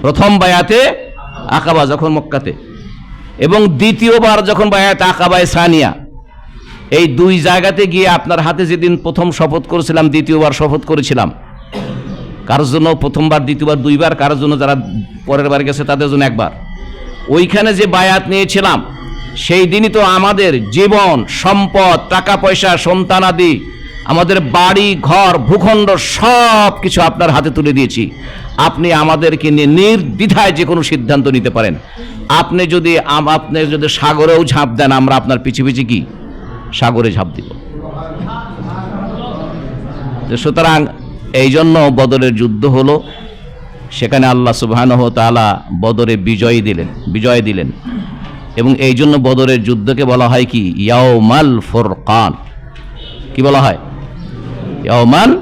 প্রথম বায়াতে আকাবা যখন মক্কাতে। এবং দ্বিতীয়বার যখন বায়াতে আকাবায় সানিয়া। এই দুই জায়গাতে গিয়ে আপনার হাতে যেদিন প্রথম শপথ করেছিলাম, দ্বিতীয়বার শপথ করেছিলাম। কারোর জন্য প্রথমবার, দ্বিতীয়বার, দুইবার, কারোর জন্য যারা পরের বার গেছে তাদের জন্য একবার। ওইখানে যে বায়াত নিয়েছিলাম, সেই দিনই তো আমাদের জীবন, সম্পদ, টাকা পয়সা, সন্তানাদি আমাদের বাড়ি, ঘর, ভূখণ্ড সব কিছু আপনার হাতে তুলে দিয়েছি। আপনি আমাদেরকে নিয়ে নির্দ্বিধায় যে কোনো সিদ্ধান্ত নিতে পারেন। আপনি যদি আপনি যদি সাগরেও ঝাঁপ দেন, আমরা আপনার পিছিয়ে পিছিয়ে কি? সাগরে ঝাঁপ দিব। সুতরাং এই জন্য বদরের যুদ্ধ হলো। সেখানে আল্লাহ সুবহানহ তাআলা বদরে বিজয় দিলেন বিজয় দিলেন। এবং এই জন্য বদরের যুদ্ধকে বলা হয় কি? ইয়াওমাল ফোরকান। কি বলা হয়? ইয়াওমাল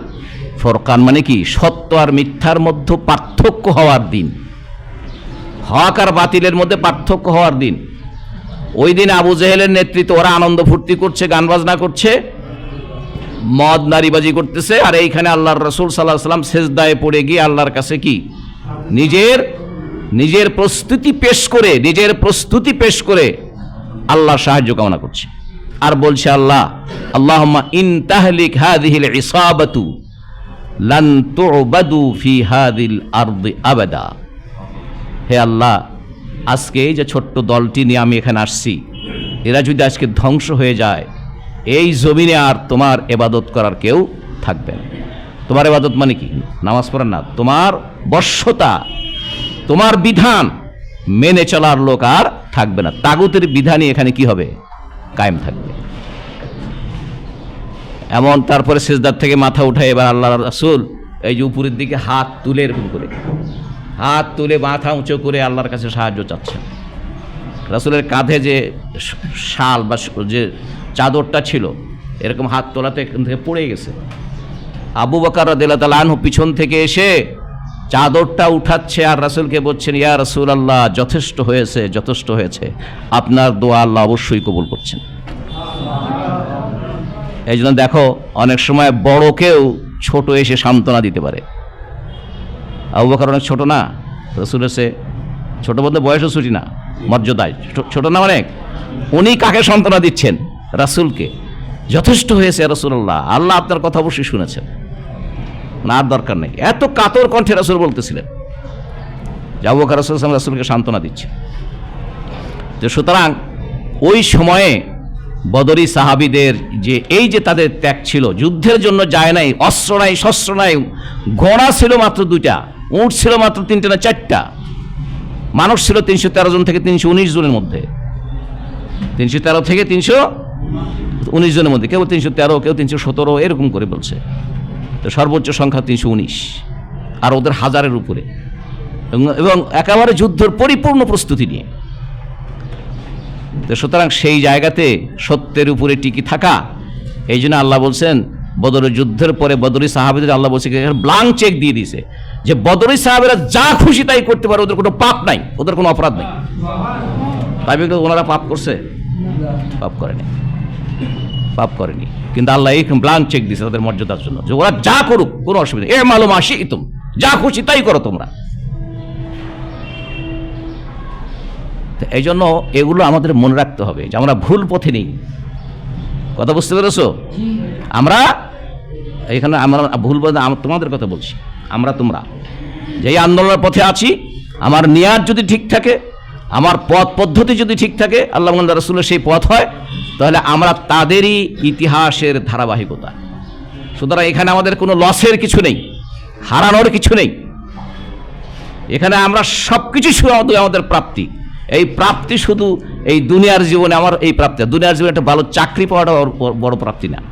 ফোরকান মানে কি? সত্য আর মিথ্যার মধ্যে পার্থক্য হওয়ার দিন। হক আর বাতিলের মধ্যে পার্থক্য হওয়ার দিন। ওই দিন আবু জেহেলের নেতৃত্বে ওরা আনন্দ ফুর্তি করছে, গান বাজনা করছে, মদ নারীবাজি করতেছে, আর এইখানে আল্লাহর রসুল সাল্লাহ সাল্লাম সেজদায় পড়ে গিয়ে আল্লাহর কাছে কি? নিজের নিজের প্রস্তুতি পেশ করে, নিজের প্রস্তুতি পেশ করে আল্লাহর সাহায্য কামনা করছে। আর বলছে আল্লাহ আল্লাহ ইন তাহলিক হাদিহিল ইসাবাতু তুবাদু ফি হাদিল আবাদা। হে আল্লাহ, আজকে এই যে ছোট্ট দলটি নিয়ে আমি এখানে আসছি, এরা যদি আজকে ধ্বংস হয়ে যায়, এই জমিনে আর তোমার এবাদত করার কেউ থাকবে না। তোমার এবাদত মানে কি? নামাজ পড়ার না। তোমার বর্ষতা তোমার বিধান মেনে চলার লোক আর থাকবে না। তাগুতের বিধানই এখানে কি হবে? কায়েম থাকবে। এমন তারপরে সেজদার থেকে মাথা উঠায় এবার আল্লাহ রাসূল, এই যে উপরের দিকে হাত তুলে এরকম করে হাত তুলে মাথা উঁচু করে আল্লাহর কাছে সাহায্য চাচ্ছেন। রাসূলের কাঁধে যে শাল বা যে চাদরটা ছিল, এরকম হাত তোলাতে এখান থেকে পড়ে গেছে। আবু বকর তাআলা আনহু পিছন থেকে এসে চাদরটা উঠাচ্ছে আর রাসূলকে বলছেন, ইয়া রাসূল আল্লাহ যথেষ্ট হয়েছে যথেষ্ট হয়েছে। আপনার দোয়া আল্লাহ অবশ্যই কবুল করছেন। এই জন্য দেখো, অনেক সময় বড়কেও ছোট এসে সান্ত্বনা দিতে পারে। আবু অনেক ছোট না? রসুল এসে ছোট বলতে বয়সও ছুটি না, মর্যাদায়। ছোট- ছোট না অনেক? উনি কাকে সান্ত্বনা দিচ্ছেন? রাসুলকে। যথেষ্ট হয়েছে রসুল্লাহ আল্লাহ আপনার কথা অবশ্যই শুনেছেন। না দরকার নেই। এত কাতর কণ্ঠে রাসুল বলতেছিলেন। যে আবু রাসুল রাসুলকে সান্ত্বনা দিচ্ছে। যে সুতরাং ওই সময়ে বদরি সাহাবিদের যে এই যে তাদের ত্যাগ ছিল, যুদ্ধের জন্য যায় নাই, অস্ত্র নাই, শস্ত্র নাই, ঘোড়া ছিল মাত্র দুইটা, উঁট ছিল মাত্র তিনটে না চারটা, মানুষ ছিল তিনশো তেরো জন থেকে তিনশো উনিশ জনের মধ্যে। তিনশো তেরো থেকে তিনশো উনিশ জনের মধ্যে, কেউ তিনশো তেরো, কেউ তিনশো সতেরো, এরকম করে বলছে। তো সর্বোচ্চ সংখ্যা তিনশো উনিশ। আর ওদের হাজারের উপরে। এবং- একেবারে যুদ্ধের পরিপূর্ণ প্রস্তুতি নিয়ে। তো সুতরাং সেই জায়গাতে সত্যের উপরে টিকি থাকা, এই জন্য আল্লাহ বলছেন বদরের যুদ্ধের পরে বদরি সাহাবিদের আল্লাহ বলছে ব্লাঙ্ক চেক দিয়ে দিয়েছে, যে বদরি সাহাবেরা যা খুশি তাই করতে পারে, ওদের কোনো পাপ নাই, ওদের কোনো অপরাধ নাই। তাই ওনারা পাপ করছে? পাপ করেনি। পাপ করেনি। কিন্তু আল্লাহ এই ব্লাঙ্ক চেক দিয়েছে তাদের মর্যাদার জন্য। যে ওরা যা করুক, কোনো অসুবিধা নেই। এ মালুম আসি ইতুম যা খুশি তাই করো তোমরা। এই জন্য এগুলো আমাদের মনে রাখতে হবে যে আমরা ভুল পথে নেই। কথা বুঝতে পেরেছ? আমরা এখানে আমরা ভুল বলতে তোমাদের কথা বলছি। আমরা তোমরা। যেই আন্দোলনের পথে আছি, আমার নিয়াজ যদি ঠিক থাকে আমার পথ পদ্ধতি যদি ঠিক থাকে, আল্লাহ মোহাম্মদ রসুলের সেই পথ হয়, তাহলে আমরা তাদেরই ইতিহাসের ধারাবাহিকতা। সুতরাং এখানে আমাদের কোনো লসের কিছু নেই, হারানোর কিছু নেই। এখানে আমরা সব কিছু শুধু আমাদের- প্রাপ্তি। এই প্রাপ্তি শুধু এই দুনিয়ার জীবনে আমার এই প্রাপ্তি দুনিয়ার জীবনে একটা ভালো চাকরি পাওয়াটা বড়- প্রাপ্তি না।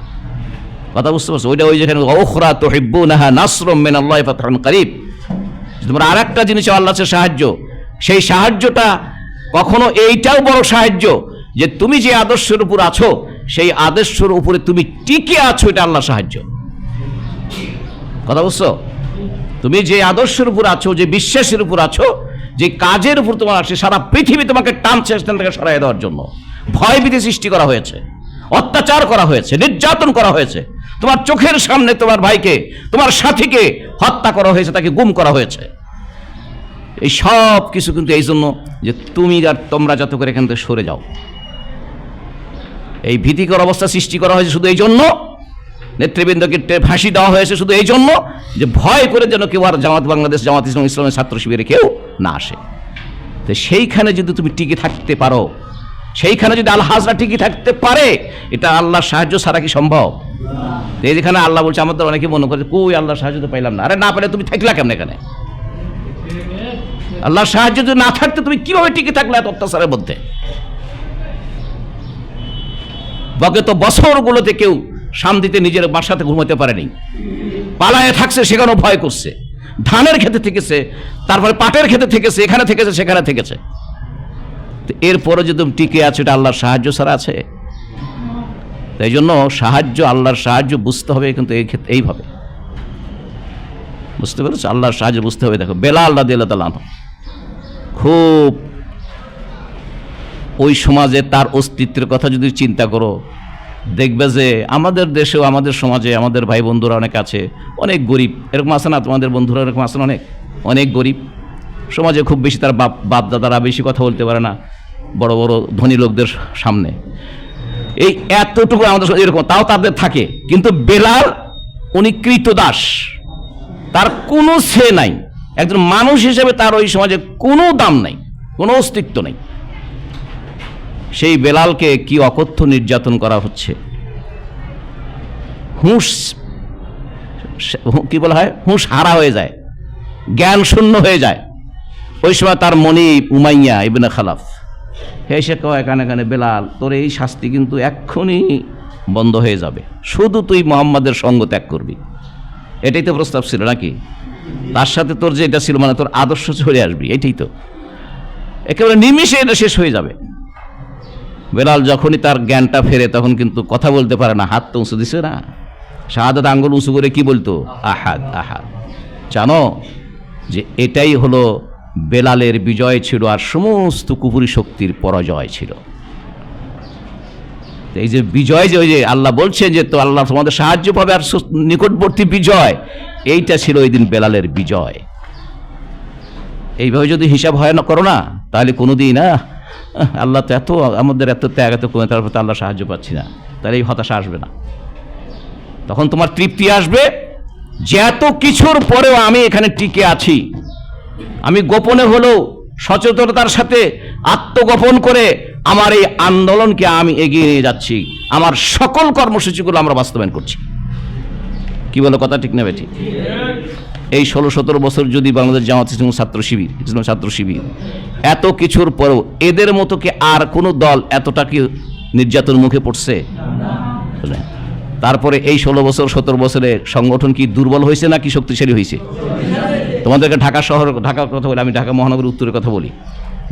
কথা বুঝতে পারছ? ওইটা ওই যেখানে ওখরা তো হিব্বু নাহা নাসরম মেন আল্লাহ ফাতহান তোমরা আর একটা জিনিস আল্লাহ সাহায্য সেই সাহায্যটা কখনো এইটাও বড় সাহায্য যে তুমি যে আদর্শের উপর আছো, সেই আদর্শের উপরে তুমি টিকে আছো, এটা আল্লাহ সাহায্য। কথা বুঝছ? তুমি যে আদর্শের উপর আছো, যে বিশ্বাসের উপর আছো, যে কাজের উপর তোমার আছে, সারা পৃথিবী তোমাকে টানছে স্থান থেকে সরাই দেওয়ার জন্য। ভয় ভীতি সৃষ্টি করা হয়েছে, অত্যাচার করা হয়েছে, নির্যাতন করা হয়েছে। তোমার চোখের সামনে তোমার ভাইকে, তোমার সাথীকে হত্যা করা হয়েছে, তাকে গুম করা হয়েছে। এই সব কিছু কিন্তু এই জন্য যে তুমি আর তোমরা যত করে এখান থেকে সরে যাও। এই ভীতিকর অবস্থা সৃষ্টি করা হয়েছে শুধু এই জন্য, নেতৃবৃন্দকে ফাঁসি দেওয়া হয়েছে শুধু এই জন্য যে ভয় করে যেন কেউ আর জামাত বাংলাদেশ, জামাত ইসলাম ইসলামের ছাত্র শিবিরে কেউ না আসে। তো সেইখানে যদি তুমি টিকে থাকতে পারো, সেইখানে যদি আল্লাহ হাজরা টিকে থাকতে পারে, এটা আল্লাহর সাহায্য ছাড়া কি সম্ভব? এই যেখানে আল্লাহ বলছে, আমাদের অনেকে মনে করে কই আল্লাহর সাহায্য তো পাইলাম না। আরে না পেলে তুমি থাকলা কেমন এখানে? আল্লাহর সাহায্য যদি না থাকতে তুমি কীভাবে টিকে থাকলে এত অত্যাচারের মধ্যে? বিগত বছরগুলোতে কেউ শান্তিতে নিজের বাসাতে ঘুমাতে পারেনি। পালায় থাকছে, সেখানেও ভয় করছে। ধানের খেতে থেকেছে, তারপরে পাটের খেতে থেকেছে, এখানে থেকেছে, সেখানে থেকেছে। এরপরে যদি টিকে আছে, এটা আল্লাহর সাহায্য ছাড়া আছে। তাই জন্য সাহায্য, আল্লাহর সাহায্য বুঝতে হবে কিন্তু এই ক্ষেত্রে এইভাবে। বুঝতে পেরেছ? আল্লাহর সাহায্য বুঝতে হবে। দেখো বেলা আল্লাহ দিল্লা তালা খুব ওই সমাজে তার অস্তিত্বের কথা যদি চিন্তা করো, দেখবে যে আমাদের দেশেও, আমাদের সমাজে, আমাদের ভাই বন্ধুরা অনেক আছে, অনেক গরিব। এরকম আছে না তোমাদের বন্ধুরা এরকম আছে অনেক? অনেক গরিব। সমাজে খুব বেশি তার বাপ বাপ দাদারা বেশি কথা বলতে পারে না, বড় বড় ধনী লোকদের সামনে। এই এতটুকু আমাদের এরকম, তাও তাদের থাকে। কিন্তু বেলাল, উনি কৃতদাস। তার কোনো সে নাই। একজন মানুষ হিসেবে তার ওই সমাজে কোনো দাম নাই, কোনো অস্তিত্ব নেই। সেই বেলালকে কি অকথ্য নির্যাতন করা হচ্ছে? হুঁশ কি বলা হয়? হুঁশ হারা হয়ে যায়, জ্ঞান শূন্য হয়ে যায়। ওই সময় তার মনি উমাইয়া ইবনে খালাফ, হে সে কয় কানে কানে বেলাল, তোর এই শাস্তি কিন্তু এক্ষুনি বন্ধ হয়ে যাবে। শুধু তুই মোহাম্মদের সঙ্গ ত্যাগ করবি। এটাই তো প্রস্তাব ছিল নাকি? তার সাথে তোর যেটা ছিল মানে তোর আদর্শ চলে আসবি, এটাই তো। একেবারে নিমিষে এটা শেষ হয়ে যাবে। বেলাল যখনই তার জ্ঞানটা ফেরে, তখন কিন্তু কথা বলতে পারে না, হাত তো উঁচু দিছে না। শাহাদাত আঙ্গুল উঁচু করে কি বলতো? আহাদ আহাদ। জানো যে এটাই হলো বেলালের বিজয় ছিল আর সমস্ত কুপুরি শক্তির পরাজয় ছিল। এই যে বিজয় যে ওই যে আল্লাহ বলছেন যে তো আল্লাহ তোমাদের সাহায্য পাবে আর নিকটবর্তী বিজয়, এইটা ছিল ওই দিন বেলালের বিজয়। এইভাবে যদি হিসাব হয় না, করো না, তাহলে কোনোদিন না আল্লাহ তো এত, আমাদের এত ত্যাগ, এত কমে তারপর তো আল্লাহ সাহায্য পাচ্ছি না। তাহলে এই হতাশা আসবে না। তখন তোমার তৃপ্তি আসবে যে এত কিছুর পরেও আমি এখানে টিকে আছি। আমি গোপনে হলেও সচেতনতার সাথে আত্মগোপন করে আমার এই আন্দোলনকে আমি এগিয়ে নিয়ে যাচ্ছি। আমার সকল কর্মসূচিগুলো আমরা বাস্তবায়ন করছি। কি বলো কথা ঠিক নেবে ঠিক এই ষোলো সতেরো বছর যদি বাংলাদেশ জামাত ইসলাম ছাত্র শিবির, ইসলাম ছাত্র শিবির, এত কিছুর পরেও এদের মতো কি আর কোনো দল এতটা কি নির্যাতন মুখে পড়ছে? তারপরে এই ষোলো বছর, সতেরো বছরে সংগঠন কি দুর্বল হয়েছে নাকি শক্তিশালী হয়েছে? তোমাদেরকে ঢাকা শহর, ঢাকার কথা বলি, আমি ঢাকা মহানগরীর উত্তরের কথা বলি।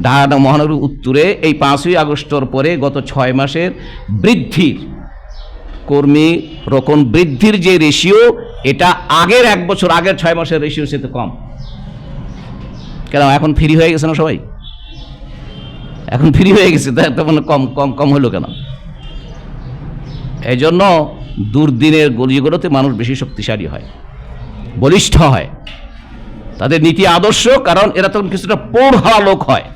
ঢাকা মহানগরীর উত্তরে এই পাঁচই আগস্টর পরে গত ছয় মাসের বৃদ্ধির কর্মী রকম বৃদ্ধির যে রেশিও এটা আগের এক বছর, আগের ছয় মাসের রেশিও সে তো কম। কেন, এখন ফ্রি হয়ে গেছে না সবাই? এখন ফ্রি হয়ে গেছে তখন কম কম কম হলো কেন? এই জন্য দুর্দিনের গলিগুলোতে মানুষ বেশি শক্তিশালী হয়, বলিষ্ঠ হয়। তাদের নীতি আদর্শ, কারণ এরা তখন কিছুটা পৌঢ়া লোক হয়।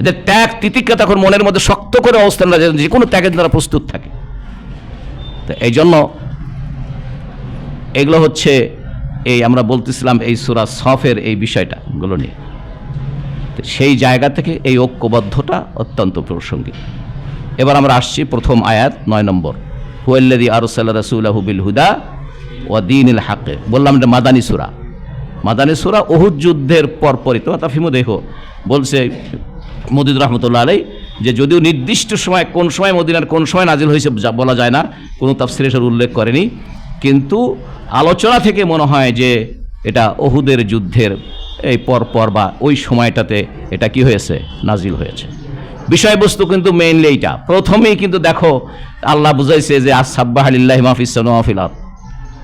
এদের ত্যাগ, তিতিক্ষা তখন মনের মধ্যে শক্ত করে অবস্থান যে কোনো ত্যাগের দ্বারা প্রস্তুত থাকে। তো এই জন্য এগুলো হচ্ছে এই আমরা বলতেছিলাম এই সুরা সফের এই বিষয়টা গুলো নিয়ে। তো সেই জায়গা থেকে এই ঐক্যবদ্ধটা অত্যন্ত প্রাসঙ্গিক। এবার আমরা আসছি প্রথম আয়াত নয় নম্বর। হুয়াল্লাদি আরসাল্লা রাসুল্লাহ বিল হুদা ও দিন হাকে বললাম এটা মাদানী সুরা। মাদানী সুরা ওহুদ যুদ্ধের পরপরই, তোমার তাফিমও দেখো, বলছে মদিদ রহমতুল্লাহ আলাই যে যদিও নির্দিষ্ট সময়, কোন সময় মদিনার কোন সময় নাজিল হয়েছে বলা যায় না, কোনো তাফসিরের উল্লেখ করেনি, কিন্তু আলোচনা থেকে মনে হয় যে এটা অহুদের যুদ্ধের এই পরপর বা ওই সময়টাতে এটা কি হয়েছে, নাজিল হয়েছে। বিষয়বস্তু কিন্তু মেইনলি এইটা। প্রথমেই কিন্তু দেখো, আল্লাহ বুঝাইছে যে আসাব্বাহ আলিল্লাহ মাহফিস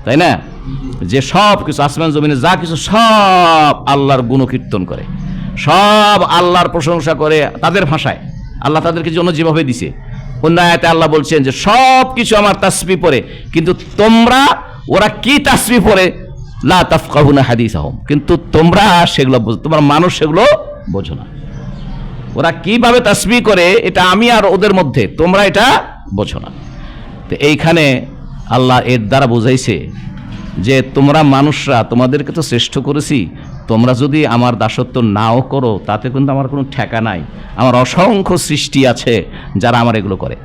তাই না? যে সব কিছু আসমান জমিনে যা কিছু সব আল্লাহর গুণকীর্তন করে, সব আল্লাহর প্রশংসা করে তাদের ভাষায়। আল্লাহ তাদেরকে জন্য যেভাবে দিছে। অন্য আয়াতে আল্লাহ বলছেন যে সব কিছু আমার তাসবি পরে কিন্তু তোমরা, ওরা কি তাসবি পরে লা তাফকাহুনা হাদিসাহুম। কিন্তু তোমরা সেগুলো বোঝো, তোমরা মানুষ সেগুলো বোঝো না। ওরা কীভাবে তাসবি করে, এটা আমি আর ওদের মধ্যে, তোমরা এটা বোঝো না। তো এইখানে আল্লাহ এর দ্বারা বোঝাইছে যে তোমরা মানুষরা, তোমাদেরকে তো শ্রেষ্ঠ করেছি, তোমরা যদি আমার দাসত্ব নাও করো, তাতে কিন্তু আমার কোনো ঠেকা নাই। আমার অসংখ্য সৃষ্টি আছে যারা আমার এগুলো করে।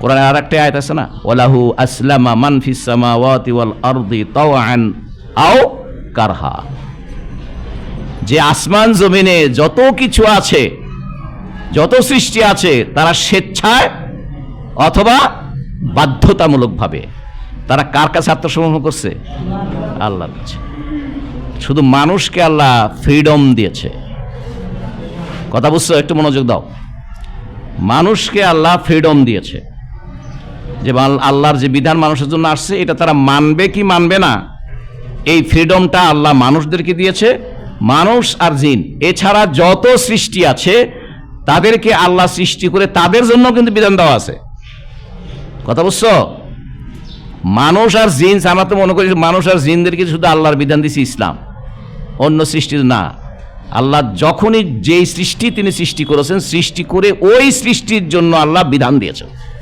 কোরআন আর একটা আয়াত আছে না? ওলাহু আসলামা মানফিস সামাওয়াতি ওয়াল আরদি তাওআন আও কারহা। যে আসমান জমিনে যত কিছু আছে, যত সৃষ্টি আছে, তারা স্বেচ্ছায় অথবা বাধ্যতামূলকভাবে তারা কার কাছে আত্মসমর্পণ করছে? আল্লাহর কাছে শুধু মানুষকে আল্লাহ ফ্রিডম দিয়েছে। কথা বুঝছ? একটু মনোযোগ দাও। মানুষকে আল্লাহ ফ্রিডম দিয়েছে। যে আল্লাহর যে বিধান মানুষের জন্য আসছে, এটা তারা মানবে কি মানবে না, এই ফ্রিডমটা আল্লাহ মানুষদেরকে দিয়েছে। মানুষ আর জিন, এছাড়া যত সৃষ্টি আছে, তাদেরকে আল্লাহ সৃষ্টি করে তাদের জন্য কিন্তু বিধান দেওয়া আছে। কথা বুঝছ? মানুষ আর জিন্স, আমরা তো মনে করি মানুষ আর জিনদেরকে শুধু আল্লাহর বিধান দিয়েছে ইসলাম, অন্য সৃষ্টির না। আল্লাহ যখনই যেই সৃষ্টি তিনি সৃষ্টি করেছেন, সৃষ্টি করে ওই সৃষ্টির জন্য আল্লাহ বিধান দিয়েছেন।